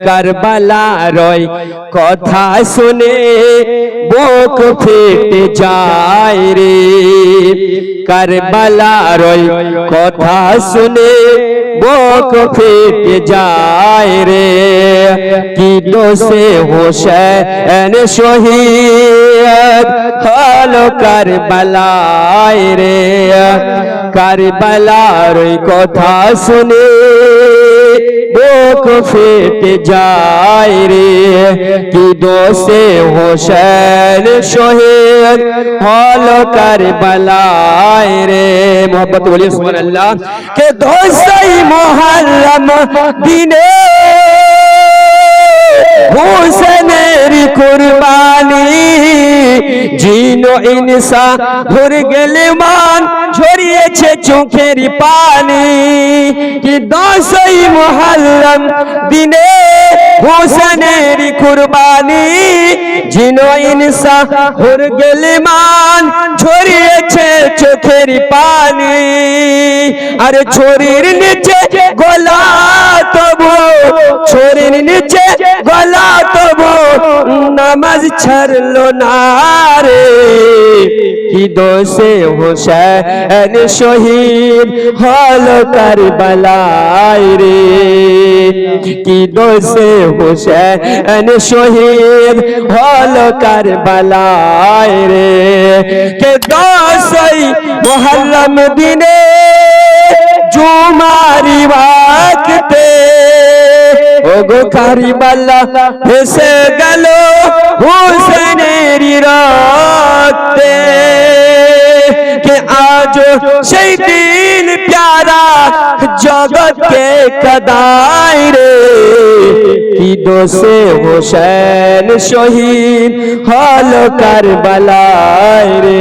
কারবালার ওই কথা শুনে বুক ফেটে যায় রে। কারবালার ওই কথা শুনে বুক ফেটে যায় রে। কি দোষে হোসেন শহীদ হলো কারবালায় রে। কারবালার ওই কথা শুনে বুক ফেটে যায় রে। কি দোষে হোসেন শহীদ হল কারবালায় রে। মোহাম্মদ বলি, সুবহানাল্লাহ। কে দোষই মুহররম দিনে? হোসেনের কুরবানি। জিনো ইনসা ভর গেলে মান ঝরিয়েছে চোখের পানি কি দশই মহল্লম দিনে হোসেনের কুরবানি। জিনো ইনসা ভর গেলে মান ঝরিয়েছে চোখের পানি। আর ছড়ির নিচে গলা তবু, ছড়ির নিচে গলা তবু, নামাজ ছাড়লো না রে। কি দোষে হোসেন শহীদ হল কারবালায় রে। কি দোষে হোসেন শহীদ হল কারবালায় রে। কে দোষই মোহরম দিনে জুমারি বাকতে ওগো কারিবাল্লা ভেসে গেল হুসেনের সেই দিন প্যারা জগৎকে কদাই রে। কি দোষে হোসেন শহীদ হল কারবালায় রে।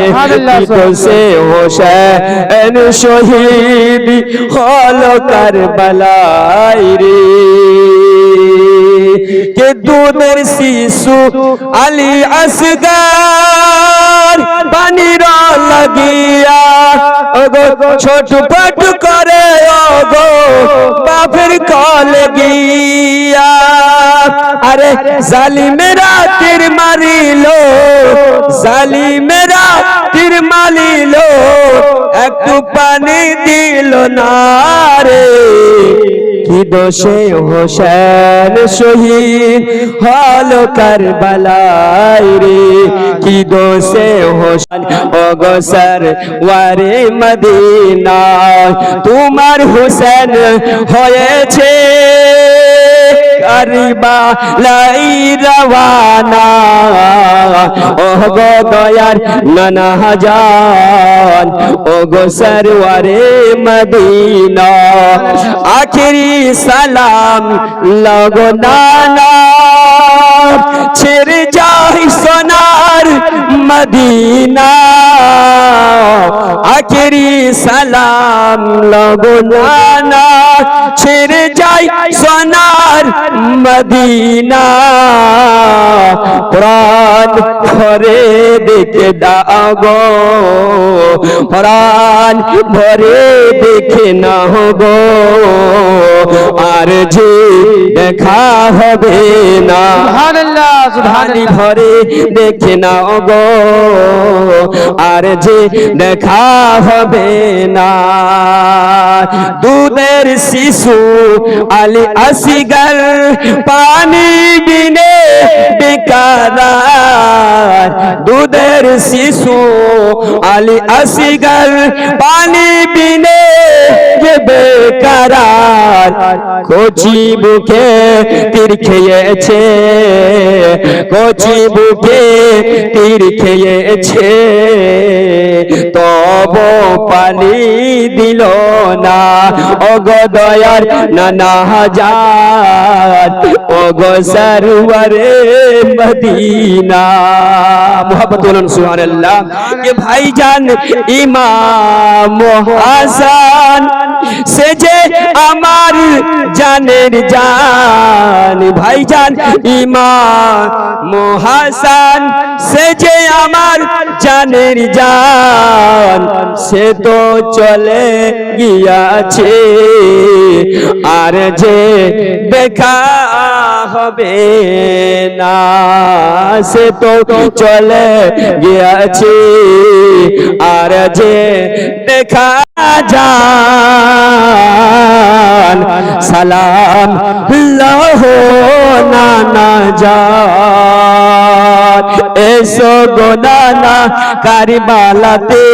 কি দোষে হোসেন শহীদ হল কারবালায় রে। কে দুধের শিশু আলী আসগার পানির লাগিয়া। ওগো, ছোট পট করে, ওগো, বাপের কল গিয়া। আরে জালিমেরা তীর মারিলো, জালিমেরা তীর মারিলো। একটু পানি দিল না রে কি দোষে হোসেন শহীদ হল কারবালায় রে। কি দোষে হোসেন অগসর ওয়ারে মদিনা তোমার হোসেন হয়েছে। কারবালাই রওয়ানা। ওহ গো দয়ার নানা হাজান ও গো সরওয়ারে মদিনা। আখেরি সালাম লগো নানা। ছেড়ে যাই সোনার মদিনা। আখেরি সালাম লগো নানা ছেড়ে যাই সোনার মদিনা। প্রাণ ভরে দেখে দাও গো প্রাণ ভরে দেখে না গো আর যে দেখা হবে না ভরে দেখে না গো আর যে দেখা হবে না। দুধের শিশু আলী আসিগর পানি বিনে বেকার দুধের শিশু আলী আসিগর পানি বিনে বেকার কচি বুকে তীর খেয়েছে, কচি বুকে তীর খেয়েছে। তব পানি দিল না অগদয়ার নানা হাজার অগ সরওয়ারে মদিনা মোহাম্মত বলুন সুবহানাল্লাহ কে ভাইজান ইমাম হাসান সে যে আমার জানের জান ভাইজান ইমাম মহাসান সে যে আমার জানের জান সে তো চলে আর যে দেখা হবে না, সে তো চলে গিয়েছে। আর যে দেখা যান, সালাম লহ নানা যান। এসো গো নানা কারিবালাতে।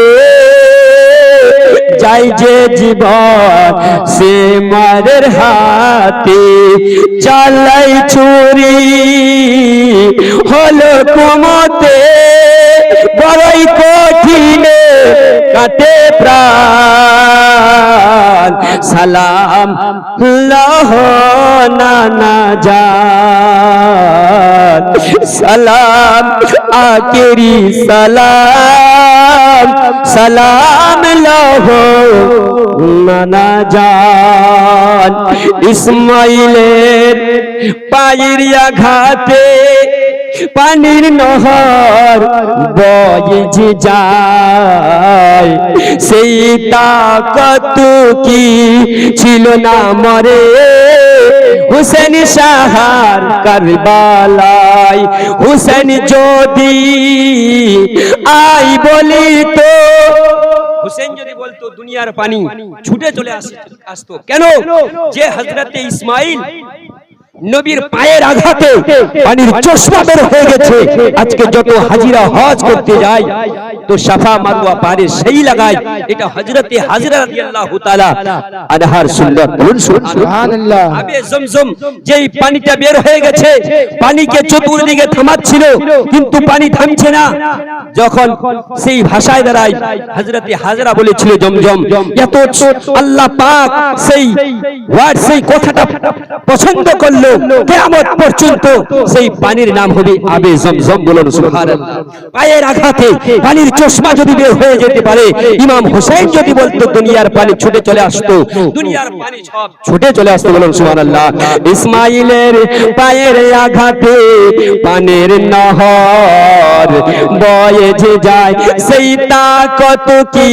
যাই যে জীবন সে মারের হাতে চালাই ছুরি হলো কুমতে, বড়ই কঠিনে কাটে প্রাণ। সালাম লহ নানা যান সালাম আকেরি সালাম। সালাম লহ নানা যান ইসমাইলের পায়ের আঘাতে পানির নহর বয়ে যে যায়, সেই তাকত কি ছিল না মরে? হুসেন সাহার কারবালাই হুসেন যদি আই বলি তো? হুসেন যদি বলতো, দুনিয়ার পানি ছুটে চলে আসে, আসতো। কেন? যে হজরতে ইসমাইল নবীর পায়ের আঘাতে পানির চশমা বের হয়ে গেছে। আজকে যত হাজিরা হজ করতে যায় তো সাফা মারওয়া পারে সেই লাগায় এটা হযরতে হাজরা রাদিয়াল্লাহু তাআলা আনহার সুন্নাত। বলুন সুবহানাল্লাহ। আবে জমজম যেই পানিটা বের হয়ে গেছে পানিকে চতুর্দিকে থামাচ্ছিল কিন্তু পানি থামছে না। যখন সেই ভাষায় দাঁড়ায় হযরতে হাজরা বলেছিল জমজম এত আল্লাহ পাক সেই ওয়ার্ড সেই কথাটা পছন্দ করল। কিয়ামত পর্যন্ত সেই পানির নাম হবে আবে জমজম বলুন সুবহানাল্লাহ। পায়ের আঘাতে পানির চশমা যদি বের হয়ে যেতে পারে, ইমাম হোসেন যদি বলতো, দুনিয়ার পানি ছুটে চলে আসতো, দুনিয়ার পানি সব ছুটে চলে আসতো বলুন সুবহানাল্লাহ। ইসমাইলের পায়ের আঘাতে পানির নহর বয়ে যায়, সেই তাকত কি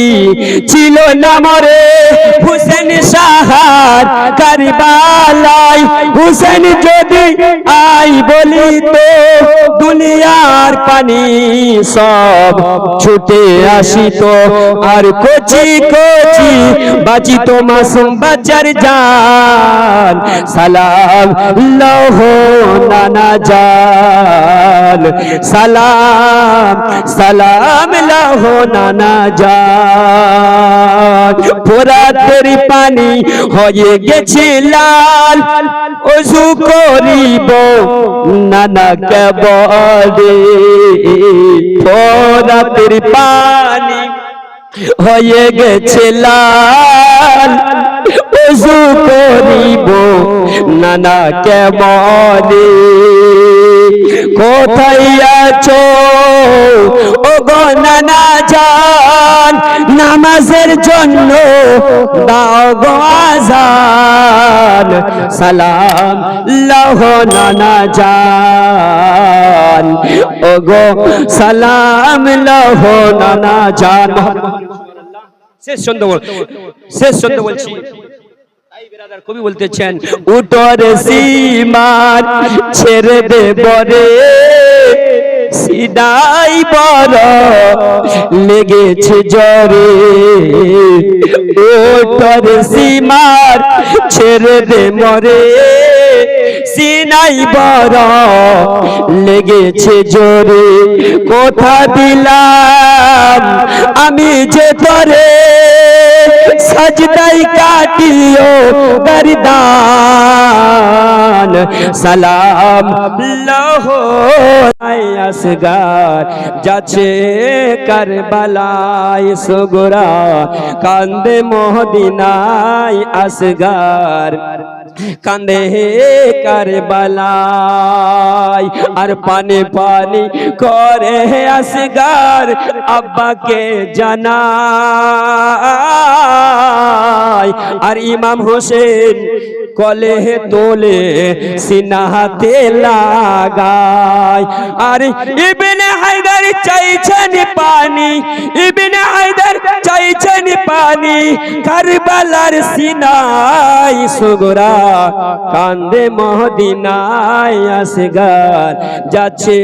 ছিল না মরে? হুসেন সাহার কারবালাই হুসেন যদি আই বলি তো দুনিয়ার পানি সব ছুটে আসিত। আর কচি কচি বাঁচিত মাসুম বাচ্চার জান সালাম লহ নানা জান সালাম সালাম লহ নানা জান ফোরাতের পানি হয়ে গেছে লাল। অজু করিব, নানা কেবলে পানি হয়ে গেছে লাল। করিব, নানা কেমনে কোথায় আছো? ও গো নানা নামাজের জন্য দাও গো আজান। সালাম লহ নানা জান। ও গো সালাম লহ নানা জান। শেষ ছন্দ বল শেষ ছন্দ বলছি। কবি বলতেছেন, উটর সীমার ছেড়ে দে বরে। সিদাই বড় লেগেছে জ্বরে। ওটর সীমার ছেড়ে দে মরে। সিনাই বড় লেগেছে জোরে কোথা দিলাম আমি যে তরে। সাজদাই কাটিও গরদান সালাম লহো আসগার যাচ্ছে কারবালায় সুগরা কান্দে মহদিনায় আসগার কান্দে কারবালায়। আর পানি পানি করে আসগার আব্বাকে জানায়। আর ইমাম হোসেন কলে তোলে সিনাহাতে লাগায়। আর ইবনে চাইছেন পানি, ইবনে হায়দার চাইছেন পানি, কারবালার সিনাই সুগরা, কান্দে মহদিনায় আসগার যাচ্ছে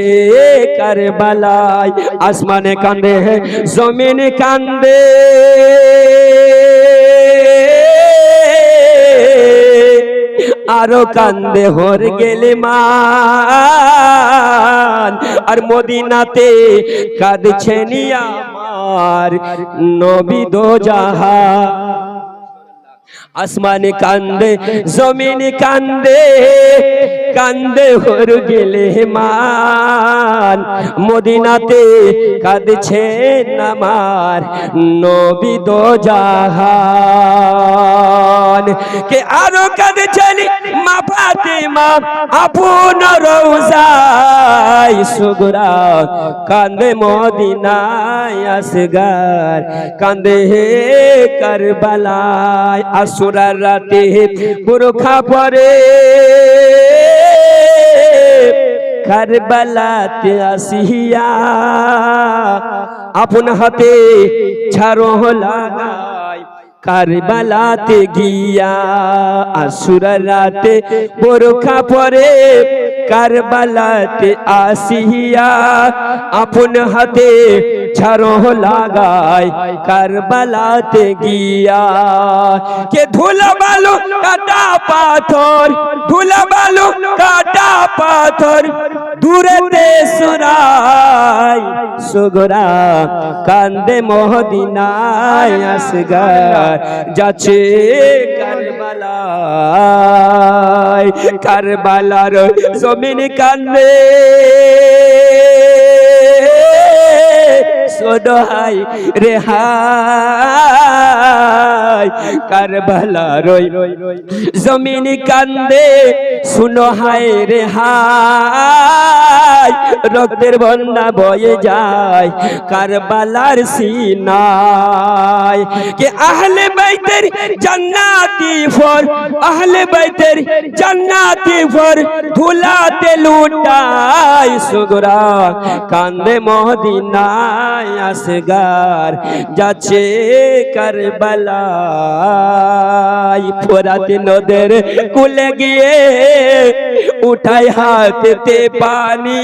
কারবালায়, আসমানে কান্দে, জমিন কান্দে। আরও কান্দে হর গেলে মান আর মদিনাতে কাঁদছেন আমার নবী দো জাহা। আসমানে কান্দে, জমিন কান্দে কান্দে হর গেলে মান। মদিনাতে কাঁদছে আমার নবী দো জাহান। কে আরও কাঁদছেন? মা ফাতেমা আপন রোজাই সুগরা। কান্দে মদিনায় আসগার। কান্দে হে কারবালায় আসুরার রাতে বুরখা পরে। কারবালাতে আসিয়া আপন হাতে ছাড়ো লাগায় কারবালাতে গিয়া আসুরার রাতে বোরখা পরে কারবালাতে আসিয়া আপন হাতে ছাড়ো লাগায় কারবালাতে গিয়া। কে ধুলা বালু, কাটা পাথর, ধুলা বালু, কাটা পাথর, দূরেতে সুরাই সুগরা কান্দে মহদিনায় আসগার, যাচ্ছে কারবালায়। কারবালার জমিন কান্দে। সোডহাই রেহাই। কারবালা রই জমিন কান্দে শুনো হায় রেহাই। রক্তের বন্যা বয়ে যায়, কারবালার সিনায়। কে আহলে বাইতের জান্নাতি ফর আহলে বাইতের জান্নাতি ফর ধুলাতে লুটাই সুগরা, কান্দে মদিনায় আসগার, যাচ্ছে কারবালায়। ফোরাতে নদের কুলে গিয়ে উঠাই হাতেতে পানি।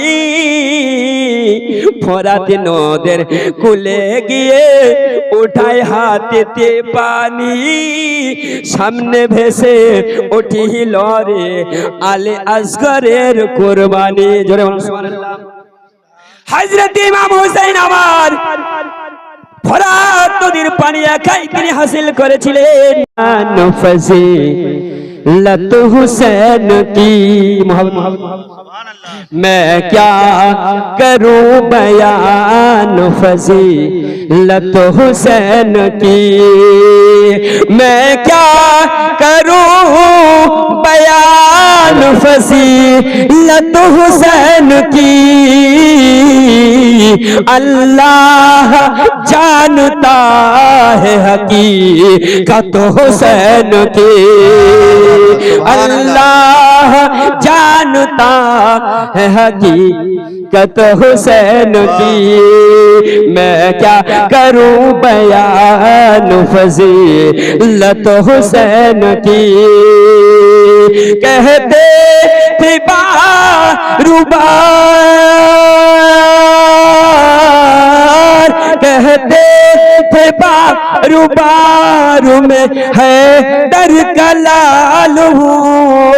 ফোরাতে নদের কুলে গিয়ে উঠাই হাতেতে পানি। সামনে ভেসে উঠিল রে আলে আসগরের কোরবানি। জোরে হযরত ইমাম হুসাইন আমার ফরাত নদীর পানি একাই তিনি হাসিল করেছিলেন। لت حسین کی محبت۔ میں کیا کروں بیان فضی؟ لت حسین کی۔ میں کیا کروں بیان बयान फसी लत हुसैन की अल्लाह जानता है हकीकत हुसैन की अल्लाह जानता है حقیقت حسین کی۔ میں کیا کروں بیان فضیلت حسین کی؟ کہتے تھے با بار۔ بار کہتے تھے بارو بارو میں ہے در کلال ہوں۔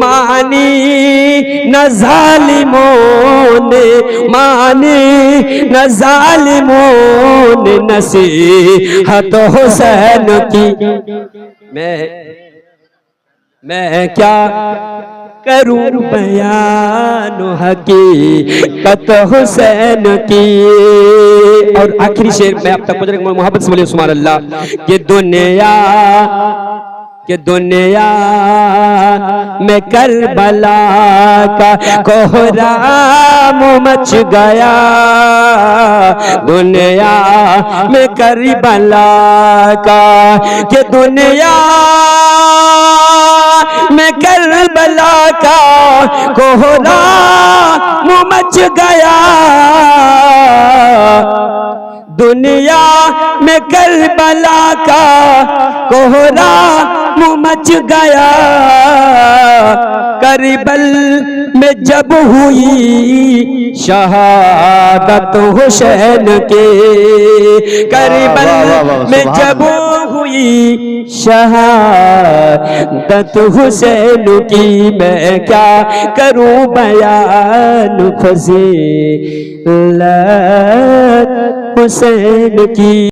مانی نہ ظالموں نے مانی نہ ظالموں نے نصیحت حسین کی۔ میں میں کیا کروں بیان حقیقت حسین کی۔ اور آخری شیر میں اب تک محبت سے بولے سمار اللہ کہ دنیا کہ دنیا میں کربلا کا کوہرام مچ گیا۔ دنیا میں کربلا کا کہ دنیا میں کربلا کا کوہرام مچ گیا۔ دنیا میں کربلا کا کوہرام मच गया करबल में जब हुई शहादत हुसैन के करबल वाह, वाह, वाह, में सुभान जब हुई शहादत हुसैन की मैं क्या करूं बयान फजीलत हुसैन की